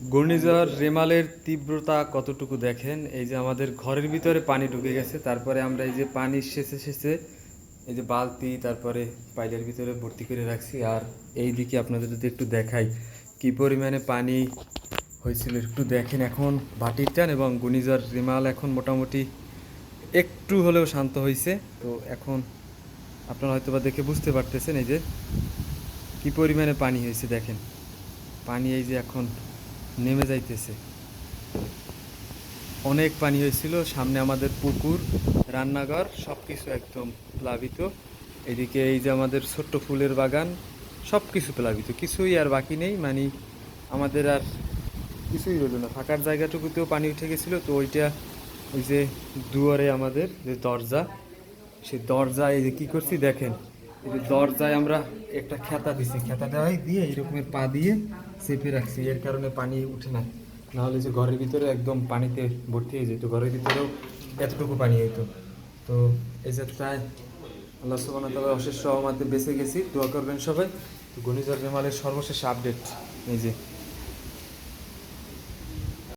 ঘূর্ণিঝড় রেমালের তীব্রতা কতটুকু দেখেন? এই যে আমাদের ঘরের ভিতরে পানি ঢুকে গেছে, তারপরে আমরা এই যে পানি শেষে শেষে এই যে বালতি, তারপরে পাইলের ভিতরে ভর্তি করে রাখছি। আর এই দিকে আপনাদের যদি একটু দেখাই, কি পরিমাণে পানি হয়েছিল একটু দেখেন এখন। ভাটির টান এবং ঘূর্ণিঝড় রেমাল এখন মোটামুটি একটু হলেও শান্ত হয়েছে। তো এখন আপনারা হয়তো বা দেখে বুঝতে পারতেছেন এই যে কি পরিমাণে পানি হয়েছে দেখেন। পানি এই যে এখন নেমে যাইতেছে। অনেক পানি হয়েছিল, সামনে আমাদের পুকুর, রান্নাঘর সব কিছু একদম প্লাবিত। এদিকে এই যে আমাদের ছোট্ট ফুলের বাগান সব কিছু প্লাবিত, কিছুই আর বাকি নেই। মানে আমাদের আর কিছুই রইল না। ফাঁকার জায়গাটুকুতেও পানি উঠে গেছিল, তো ওইটা ওই যে দুয়ারে আমাদের যে দরজা, সেই দরজায় এই যে কী করছি দেখেন। দরজায় আমরা একটা খেতা দিছি। খেতা দেওয়াই দিয়ে এইরকমের পা দিয়ে চেপে রাখছি, এর কারণে পানি উঠে না। নাহলে যে ঘরের ভিতরে একদম পানিতে ভর্তি হয়ে যেত, ঘরের ভিতরেও এতটুকু পানি হইতো। তো এই যাত্রায় আল্লাহ সুবান তালা অশেষ সহমাতে বেঁচে গেছি। দোয়া করবেন সবাই। তো গণিজর বেমালের সর্বশেষ আপডেট এই যে